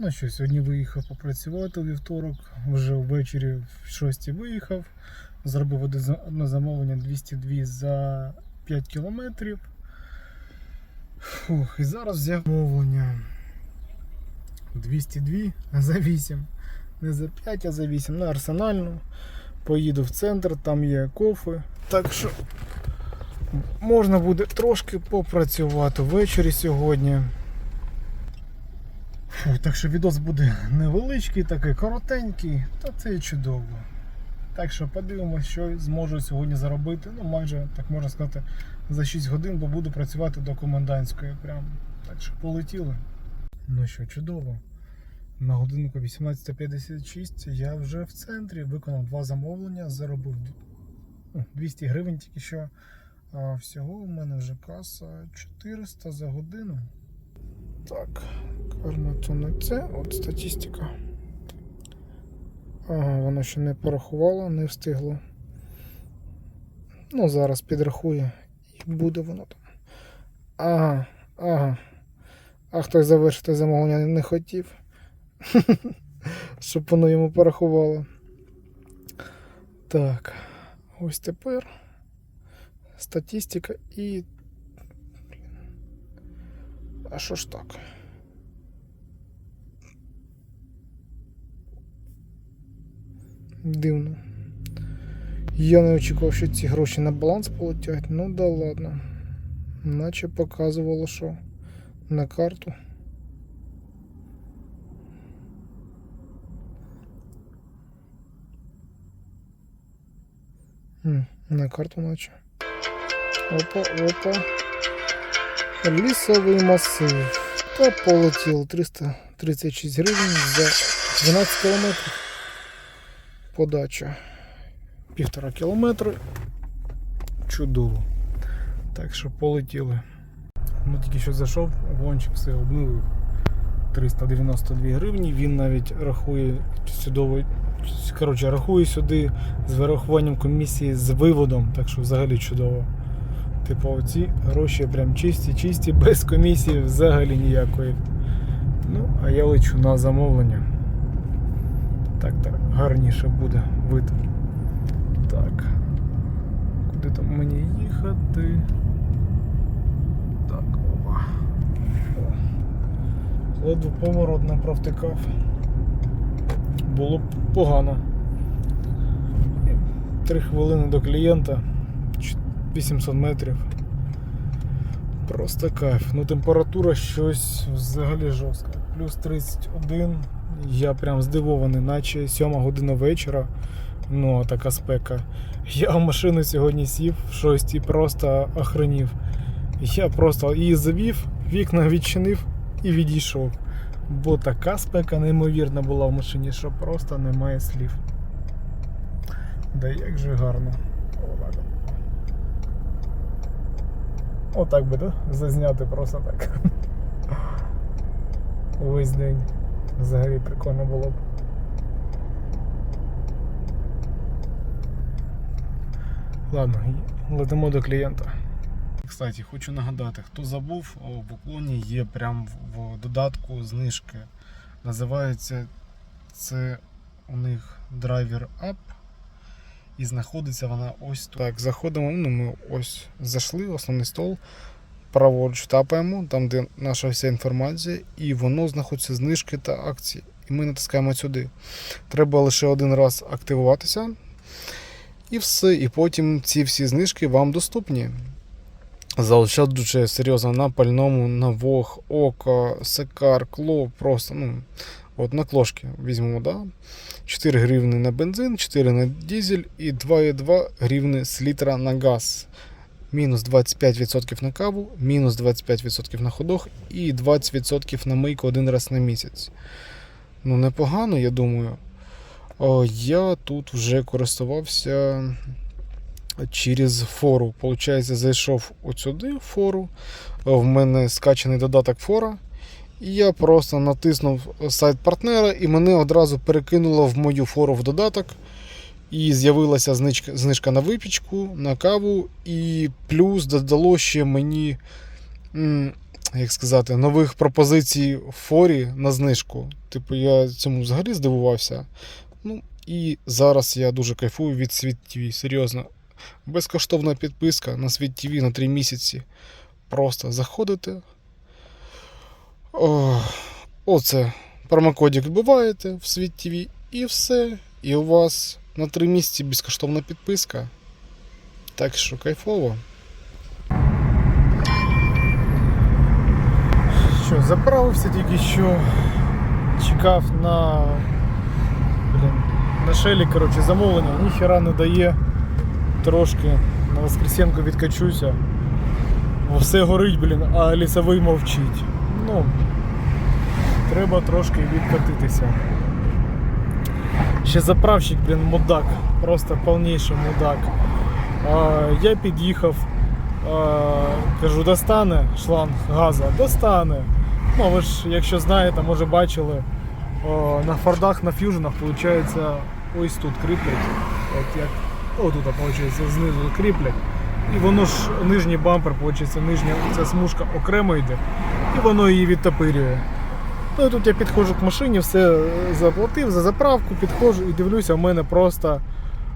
Ну що, сьогодні виїхав попрацювати у вівторок, вже ввечері в 6 виїхав, зробив одне замовлення 202 за 5 кілометрів. Фух, і зараз взяв замовлення 202 за 8. Не за 5, а за 8 на арсенальну. Поїду в центр, там є кофе. Так що можна буде трошки попрацювати ввечері сьогодні. Фу, так що відос буде невеличкий, такий коротенький, та це і чудово. Так що подивимось, що зможу сьогодні заробити. Ну, майже, так можна сказати, за 6 годин, бо буду працювати до комендантської. Прям. Так що полетіли. Ну що, чудово. На годинку 18.56 я вже в центрі виконав два замовлення, заробив ну, 200 гривень тільки що. А всього у мене вже каса 400 за годину. Так, то це, от статистика. Ага, воно ще не порахувало, не встигло. Ну, зараз підрахує і буде воно там. Ага, ага. А хтось завершити замовлення не хотів. Щоб воно йому порахувало. Так, ось тепер статистика і. А що ж так? Дивно. Я не очікував, що ці гроші на баланс полетять. Ну да ладно. Наче показувало, що на карту. На карту наче. Опа, опа. Лісовий масив. Та полетіло 336 гривень за 12 кілометрів. Подача. Півтора кілометри. Чудово. Так що полетіли. Ну тільки що зайшов, гонщик все обновив. 392 гривні. Він навіть рахує чудово. Коротше, рахує сюди з вирахуванням комісії з виводом, так що взагалі чудово. Типу, оці гроші прям чисті, чисті, без комісії взагалі ніякої. Ну, а я лечу на замовлення. Так, так, гарніше буде вид. Так. Куди там мені їхати? Так, опа. Ледве поворот не провтикав. Було погано. Три хвилини до клієнта. 800 метрів. Просто кайф. Ну температура щось взагалі жорстка. Плюс 31. Я прям здивований, наче 7 година вечора. Ну, така спека. Я в машину сьогодні сів 6 і просто охренів. Я просто її завів, вікна відчинив і відійшов. Бо така спека неймовірна була в машині, що просто немає слів. Да як же гарно. Отак. от. Би, да? Зазняти просто так. Увесь день. Взагалі прикольно було б. Ладно, летимо до клієнта. Кстати, хочу нагадати, хто забув, в уклоні є прям в додатку знижки. Називається це у них драйвер App. І знаходиться вона ось тут. Так, заходимо. Ну, ми ось зайшли, основний стол. Праворуч тапаємо, там де наша вся інформація, і воно знаходиться знижки та акції. І ми натискаємо сюди. Треба лише один раз активуватися. І все. І потім ці всі знижки вам доступні. Заощаджуючи серйозно на пальному, на вог, око, секар, кло, просто, ну, от на клошки візьмемо, да? 4 гривни на бензин, 4 на дизель і 2,2 гривни з літра на газ. Мінус 25% на каву, мінус 25% на ходох і 20% на мийку один раз на місяць. Ну, непогано, я думаю. О, я тут вже користувався через фору. Получається, зайшов от сюди в фору. В мене скачаний додаток фора. І я просто натиснув сайт партнера, і мене одразу перекинуло в мою фору в додаток. І з'явилася знижка, на випічку, на каву, і плюс додало ще мені як сказати, нових пропозицій в форі на знижку. Типу, я цьому взагалі здивувався. Ну, і зараз я дуже кайфую від Світ ТВ, серйозно. Безкоштовна підписка на Світ ТВ на 3 місяці. Просто заходите. Оце промокодик вбиваєте в Світ ТВ і все. І у вас на 3 місяці безкоштовна підписка. Так що кайфово. Що, заправився тільки що. Чекав на. Блін, на шелі, коротше, замовлення, ніхера не дає. Трошки на Воскресенку відкачуся. Бо все горить, блін, а лісовий мовчить. Ну, треба трошки відкатитися. Ще заправщик, блін, мудак. Просто повніший мудак. Я під'їхав, кажу, достане шланг газу, достане. Ну, ви ж, якщо знаєте, може бачили, на фордах, на ф'юженах, виходить, ось тут кріплять. От як, о, тут, виходить, знизу кріплять. І воно ж нижній бампер, виходить, нижня ця смужка окремо йде, і воно її відтопирює. Ну і тут я підходжу к машині, все е, заплатив за заправку, підходжу і дивлюся, в мене просто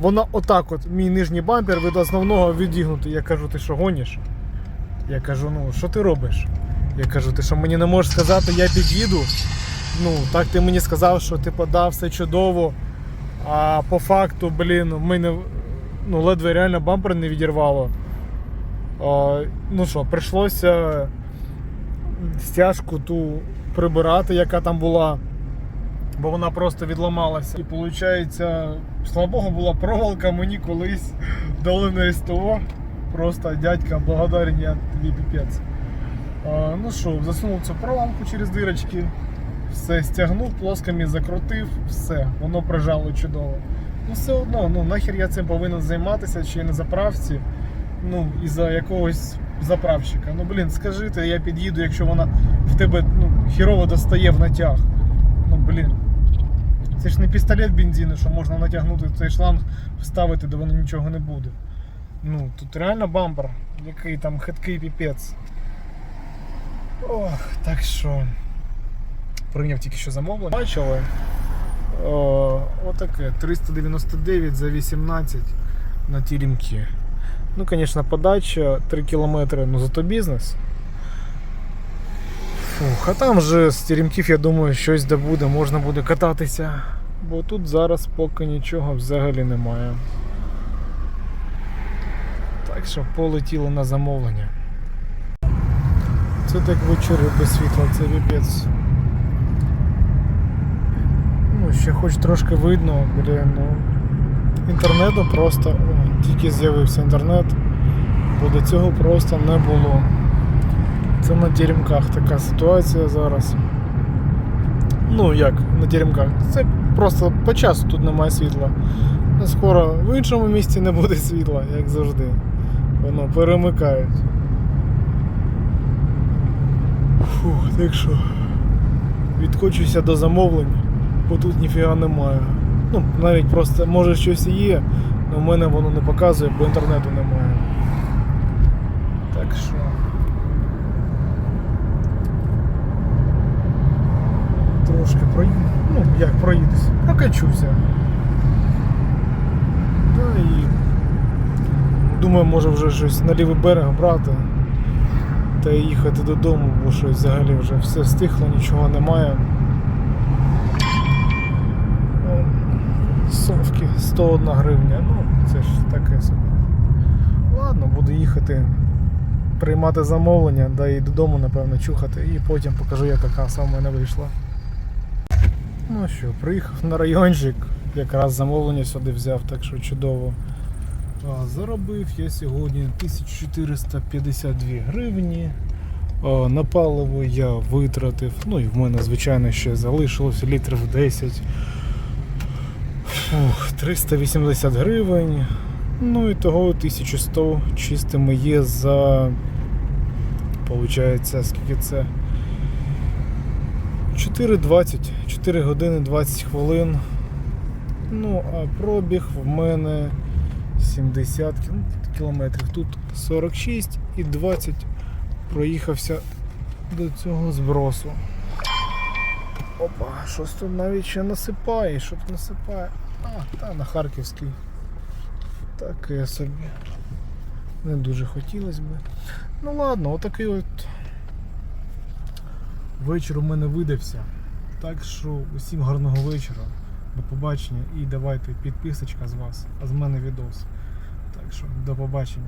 вона отак от, мій нижній бампер від основного відігнутий. Я кажу, ти що гониш? Я кажу, ну що ти робиш? Я кажу, ти що мені не можеш сказати, я під'їду. Ну, так ти мені сказав, що ти подав все чудово. А по факту, блін, мене ну, ледве реально бампер не відірвало. А, ну що, прийшлося стяжку ту прибирати, яка там була, бо вона просто відламалася. І виходить, слава Богу, була проволока мені колись дали на СТО. Просто дядька, благодарен я тобі піпець. Ну що, засунув цю проволоку через дирочки, все стягнув, плосками закрутив, все, воно прижало чудово. Ну все одно, ну нахер я цим повинен займатися чи на заправці, ну, із-за якогось заправщика. Ну блін, скажи я під'їду, якщо вона в тебе ну, хірово достає в натяг. Ну блін. Це ж не пістолет бензину, що можна натягнути цей шланг, вставити, де воно нічого не буде. Ну, тут реально бампер, який там хиткий піпець. Ох, так що. Прийняв тільки що замовлення. Бачили? Отаке. 399 за 18 на теремки. Ну, звісно, подача 3 кілометри, ну зато бізнес. Фух, а там же з теремків, я думаю, щось де буде, можна буде кататися. Бо тут зараз поки нічого взагалі немає. Так що полетіло на замовлення. Це так вечори без світла, це віпець. Ну, ще хоч трошки видно, блін, ну. Інтернету просто тільки з'явився інтернет, бо до цього просто не було. Це на теремках така ситуація зараз. Ну як на теремках? Це просто по часу тут немає світла. Скоро в іншому місці не буде світла, як завжди. Воно перемикають. Фух, так що відкочуся до замовлень, бо тут ніфіга немає. Ну, навіть просто може щось і є, але в мене воно не показує, бо інтернету немає. Так що. Трошки проїду. Ну, як проїдусь, прокачуся. Да, і думаю, може вже щось на лівий берег брати та їхати додому, бо щось взагалі вже все стихло, нічого немає. О, Совки 101 гривня, ну це ж таке собі. Ладно, буду їхати, приймати замовлення, да і додому, напевно, чухати, і потім покажу, яка каса в мене вийшла. Ну що, приїхав на райончик, якраз замовлення сюди взяв, так що чудово. А, Заробив я сьогодні 1452 гривні. А, На паливо я витратив. Ну і в мене, звичайно, ще залишилося літрів 10. Фух, 380 гривень. Ну і того 1100 чистими є за. Получається, скільки це? 4.20, 4 години 20 хвилин. Ну, а пробіг в мене 70 кілометрів. Тут 46 і 20 проїхався до цього збросу. Опа, щось тут навіть ще насипає, що тут насипає. А, та на Харківський. Таке собі. Не дуже хотілося б. Ну ладно, отакий от вечір у мене видався. Так що усім гарного вечора. До побачення і давайте підписочка з вас, а з мене відос. Так що до побачення.